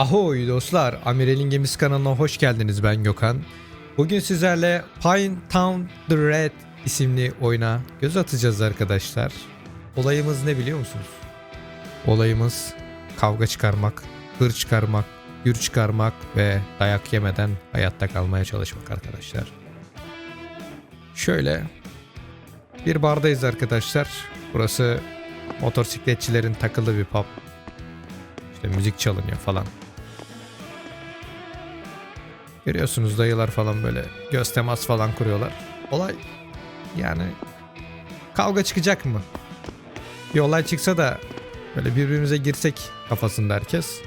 Ahoy dostlar, Amirel'in Gemisi kanalına hoş geldiniz ben Gökhan. Bugün sizlerle Pine Town The Red isimli oyuna göz atacağız arkadaşlar. Olayımız ne biliyor musunuz? Olayımız kavga çıkarmak, hır çıkarmak, gür çıkarmak ve dayak yemeden hayatta kalmaya çalışmak arkadaşlar. Şöyle bir bardayız arkadaşlar. Burası motosikletçilerin takıldığı bir pub. İşte müzik çalınıyor falan. Görüyorsunuz dayılar falan böyle göz temas falan kuruyorlar. Olay yani kavga çıkacak mı? Bir olay çıksa da böyle birbirimize girsek kafasında herkes.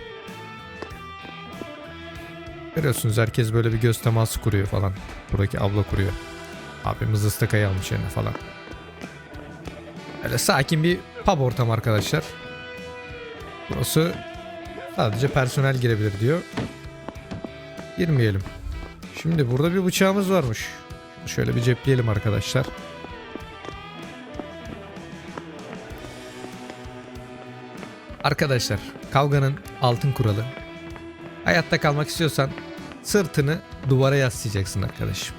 Görüyorsunuz herkes böyle bir göz teması kuruyor falan. Buradaki abla kuruyor. Abimiz ıstakayı almış eline falan. Öyle sakin bir pub ortam arkadaşlar. Burası sadece personel girebilir diyor. Girmeyelim. Şimdi burada bir bıçağımız varmış. Şöyle bir cepleyelim arkadaşlar. Arkadaşlar kavganın altın kuralı. Hayatta kalmak istiyorsan sırtını duvara yaslayacaksın arkadaşım.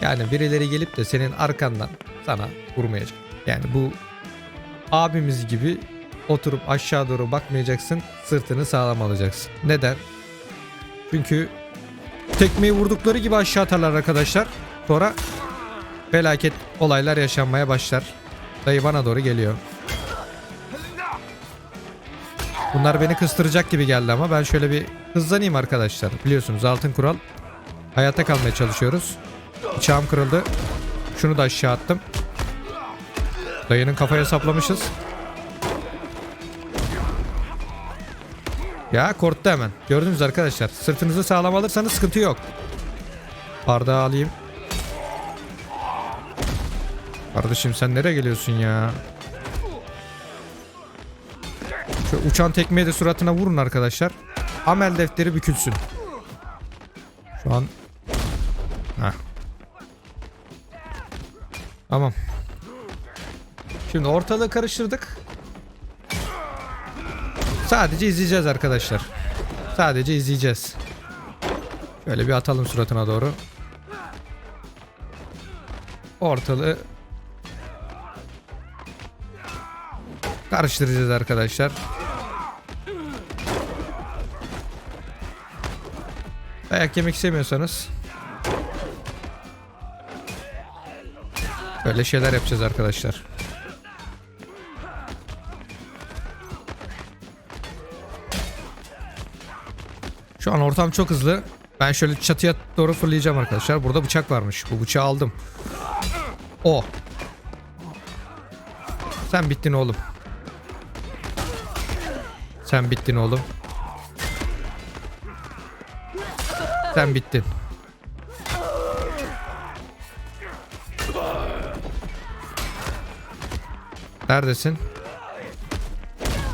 Yani birileri gelip de senin arkandan sana vurmayacak. Yani bu abimiz gibi oturup aşağı doğru bakmayacaksın. Sırtını sağlam alacaksın. Neden? Çünkü tekmeyi vurdukları gibi aşağı atarlar arkadaşlar. Sonra felaket olaylar yaşanmaya başlar. Dayı bana doğru geliyor. Bunlar beni kıstıracak gibi geldi ama ben şöyle bir hızlanayım arkadaşlar. Biliyorsunuz altın kural. Hayatta kalmaya çalışıyoruz. Bıçağım kırıldı. Şunu da aşağı attım. Dayının kafaya saplamışız. Ya korktu hemen. Gördünüz arkadaşlar. Sırtınızı sağlam alırsanız sıkıntı yok. Bardağı alayım. Kardeşim sen nereye geliyorsun ya? Şu uçan tekmeyi de suratına vurun arkadaşlar. Amel defteri bükülsün. Şu an... Heh. Tamam. Şimdi ortalığı karıştırdık. Sadece izleyeceğiz arkadaşlar. Sadece izleyeceğiz. Şöyle bir atalım suratına doğru. Ortalığı karıştıracağız arkadaşlar. Dayak yemek istemiyorsanız böyle şeyler yapacağız arkadaşlar. An ortam çok hızlı. Ben şöyle çatıya doğru fırlayacağım arkadaşlar. Burada bıçak varmış. Bu bıçağı aldım. O. Sen bittin oğlum. Sen bittin oğlum. Sen bittin. Neredesin?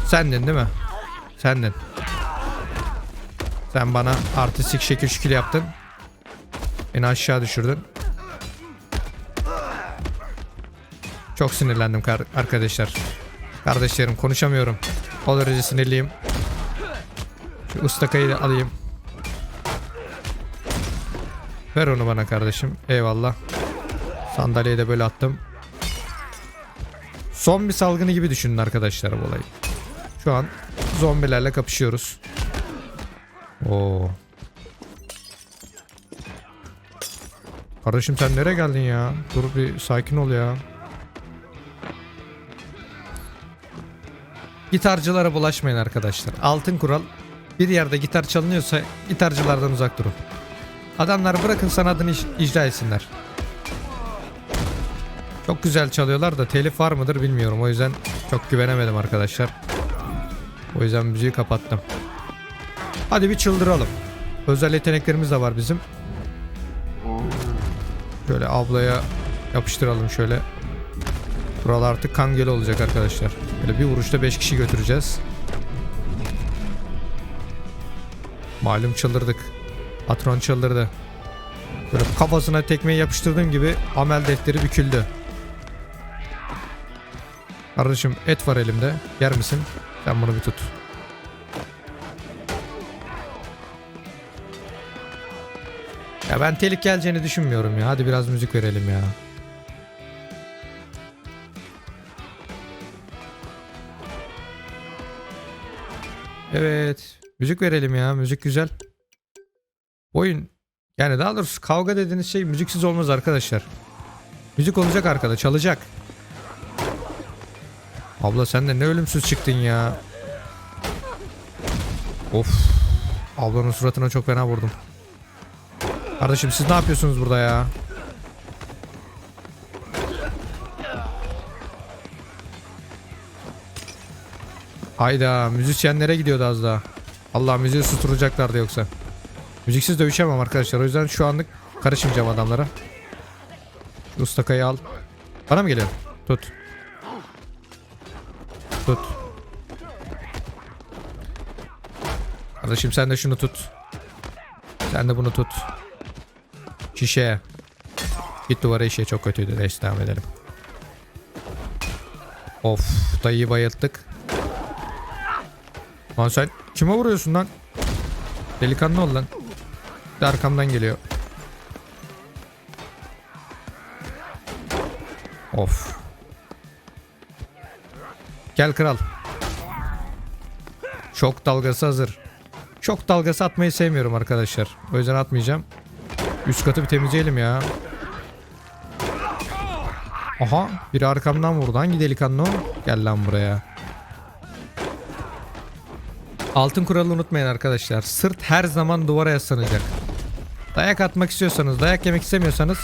Sendin değil mi? Sendin. Sen bana artistik şekil şükür yaptın. Beni aşağı düşürdün. Çok sinirlendim arkadaşlar. Kardeşlerim konuşamıyorum. O derece sinirliyim. Şu ıstakayı da alayım. Ver onu bana kardeşim. Eyvallah. Sandalyeyi de böyle attım. Zombi salgını gibi düşünün arkadaşlar bu olayı. Şu an zombilerle kapışıyoruz. Oo. Kardeşim sen nereye geldin ya? Dur bir sakin ol ya. Gitarcılara bulaşmayın arkadaşlar. Altın kural. Bir yerde gitar çalınıyorsa gitarcılardan uzak durun. Adamlar bırakın sanatını icra etsinler. Çok güzel çalıyorlar da telif var mıdır bilmiyorum. O yüzden çok güvenemedim arkadaşlar. O yüzden müziği kapattım. Hadi bir çıldıralım. Özel yeteneklerimiz de var bizim. Şöyle ablaya yapıştıralım şöyle. Buralar artık kan gölü olacak arkadaşlar. Böyle bir vuruşta 5 kişi götüreceğiz. Malum çıldırdık. Patron çıldırdı. Böyle kafasına tekmeyi yapıştırdığım gibi amel defteri büküldü. Kardeşim et var elimde. Yer misin? Sen bunu bir tut. Ben telik geleceğini düşünmüyorum ya. Hadi biraz müzik verelim ya. Evet. Müzik verelim ya. Müzik güzel. Oyun. Yani daha doğrusu kavga dediğiniz şey müziksiz olmaz arkadaşlar. Müzik olacak arkada. Çalacak. Abla sen de ne ölümsüz çıktın ya. Of. Ablanın suratına çok fena vurdum. Kardeşim siz ne yapıyorsunuz burada ya? Hayda müzisyenlere gidiyordu az daha. Allah müziği susturacaklardı yoksa. Müziksiz dövüşemem arkadaşlar. O yüzden şu anlık karışmayacağım adamlara. Şu ustakayı al. Bana mı geliyor? Tut. Tut. Kardeşim sen de şunu tut. Sen de bunu tut. Şişe. Git duvara işe çok kötüydü. Neyse devam edelim. Of dayıyı bayılttık. Lan sen kime vuruyorsun lan? Delikanlı ol lan. De arkamdan geliyor. Of. Gel kral. Şok dalgası hazır. Şok dalgası atmayı sevmiyorum arkadaşlar. O yüzden atmayacağım. Üst katı bir temizleyelim ya. Aha biri arkamdan vurdu. Hangi delikanlı o? Gel lan buraya. Altın kuralı unutmayın arkadaşlar. Sırt her zaman duvara yaslanacak. Dayak atmak istiyorsanız, dayak yemek istemiyorsanız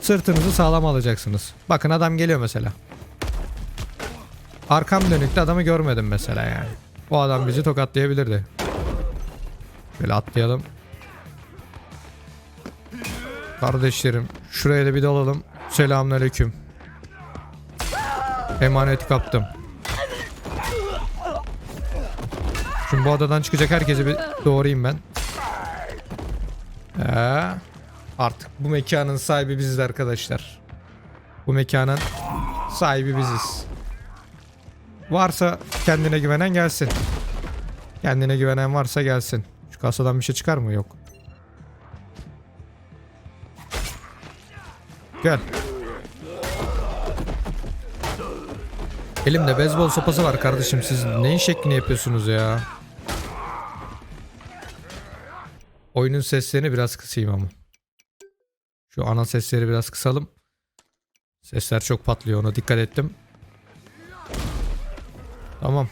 sırtınızı sağlam alacaksınız. Bakın adam geliyor mesela. Arkam dönükte adamı görmedim mesela yani. O adam bizi tokatlayabilirdi. Böyle atlayalım. Kardeşlerim şuraya da bir dalalım. Selamünaleyküm. Emaneti kaptım. Şimdi bu adadan çıkacak herkesi bir doğrayayım ben. Ee, artık bu mekanın sahibi biziz arkadaşlar. Bu mekanın sahibi biziz. Varsa kendine güvenen gelsin. Kendine güvenen varsa gelsin. Şu kasadan bir şey çıkar mı? Yok. Gel. Elimde beyzbol sopası var kardeşim. Siz neyin şeklini yapıyorsunuz ya? Oyunun seslerini biraz kısayım ama. Şu ana sesleri biraz kısalım. Sesler çok patlıyor ona dikkat ettim. Tamam.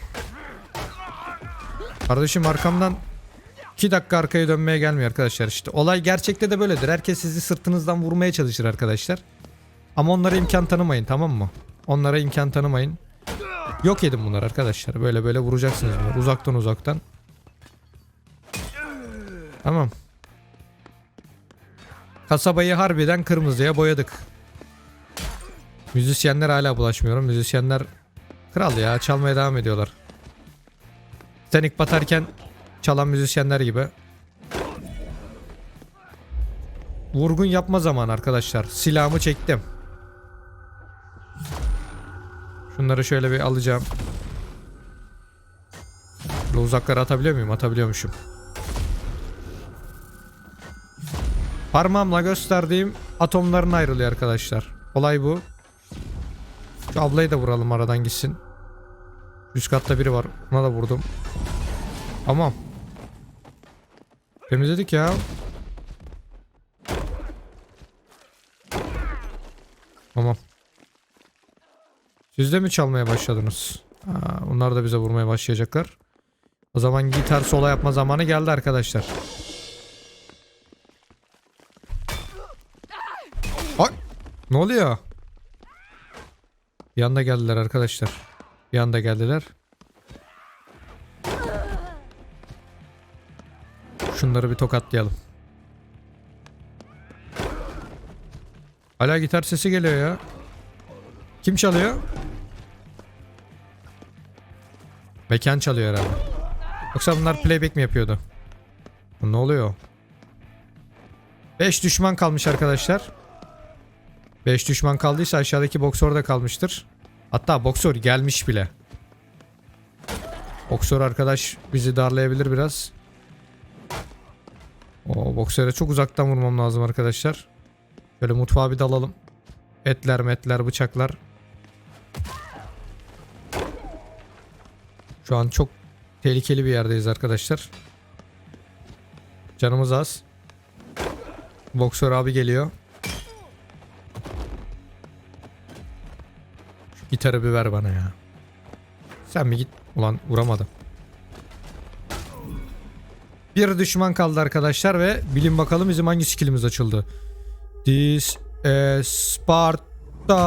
Kardeşim arkamdan 2 dakika arkaya dönmeye gelmiyor arkadaşlar işte. Olay gerçekte de böyledir. Herkes sizi sırtınızdan vurmaya çalışır arkadaşlar. Ama onlara imkan tanımayın tamam mı? Onlara imkan tanımayın. Yok edin bunlar arkadaşlar. Böyle böyle vuracaksınız bunları. Uzaktan uzaktan. Tamam. Kasabayı harbiden kırmızıya boyadık. Müzisyenler hala bulaşmıyorum. Müzisyenler kral ya çalmaya devam ediyorlar. Titanic batarken çalan müzisyenler gibi. Vurgun yapma zamanı arkadaşlar. Silahımı çektim. Şunları şöyle bir alacağım. Böyle uzaklara atabiliyor muyum? Atabiliyormuşum. Parmağımla gösterdiğim atomların ayrılıyor arkadaşlar. Olay bu. Şu ablayı da vuralım aradan gitsin. Üst katta biri var. Ona da vurdum. Tamam. Temizledik ya. Tamam. Siz de mi çalmaya başladınız? Ha, onlar da bize vurmaya başlayacaklar. O zaman gitar sola yapma zamanı geldi arkadaşlar. Ay! Ne oluyor? Bir anda geldiler arkadaşlar. Bir anda geldiler. Şunları bir tokatlayalım. Hala gitar sesi geliyor ya. Kim çalıyor? Mekan çalıyor herhalde. Yoksa bunlar playback mi yapıyordu? Ne oluyor? 5 düşman kalmış arkadaşlar. 5 düşman kaldıysa aşağıdaki boksör de kalmıştır. Hatta boksör gelmiş bile. Boksör arkadaş bizi darlayabilir biraz. O boksere çok uzaktan vurmam lazım arkadaşlar. Şöyle mutfağa bir dalalım. Etler metler bıçaklar. Şu an çok tehlikeli bir yerdeyiz arkadaşlar. Canımız az. Boksör abi geliyor. Şu gitarı bir ver bana ya. Sen mi git? Ulan vuramadım. Bir düşman kaldı arkadaşlar ve bilin bakalım bizim hangi skillimiz açıldı. This is Sparta.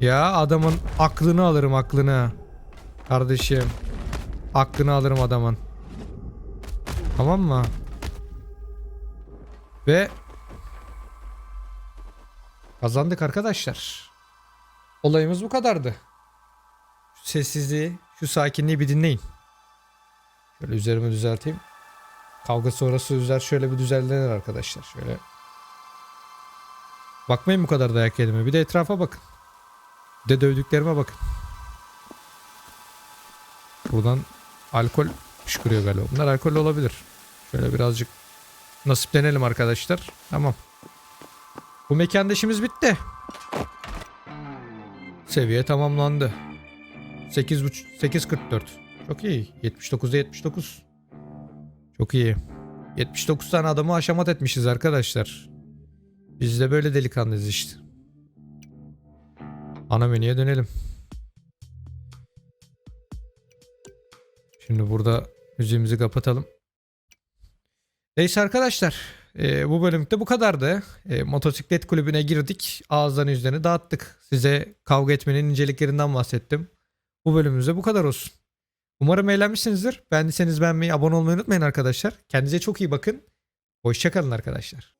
Ya adamın aklını alırım aklını. Kardeşim. Aklını alırım adamın. Tamam mı? Ve kazandık arkadaşlar. Olayımız bu kadardı. Sessizliği, şu sakinliği bir dinleyin. Şöyle üzerimi düzelteyim. Kavga sonrası üzer şöyle bir düzenlenir arkadaşlar. Şöyle. Bakmayın bu kadar dayak yediğime. Bir de etrafa bakın. Bir de dövdüklerime bakın. Buradan alkol fışkırıyor galiba. Bunlar alkol olabilir. Şöyle birazcık nasiplenelim arkadaşlar. Tamam. Bu mekanda işimiz bitti. Seviye tamamlandı. 8.5 8.44. Çok iyi. 79'da 79. Çok iyi. 79 tane adamı aşamat etmişiz arkadaşlar. Biz de böyle delikanlıyız işte. Ana menüye dönelim. Şimdi burada müziğimizi kapatalım. Neyse arkadaşlar. e, bu bölümde bu kadardı. E, motosiklet kulübüne girdik. Ağızdan yüzlerini dağıttık. Size kavga etmenin inceliklerinden bahsettim. Bu bölümümüzde bu kadar olsun. Umarım eğlenmişsinizdir. Beğendiyseniz beğenmeyi, abone olmayı unutmayın arkadaşlar. Kendinize çok iyi bakın. Hoşçakalın arkadaşlar.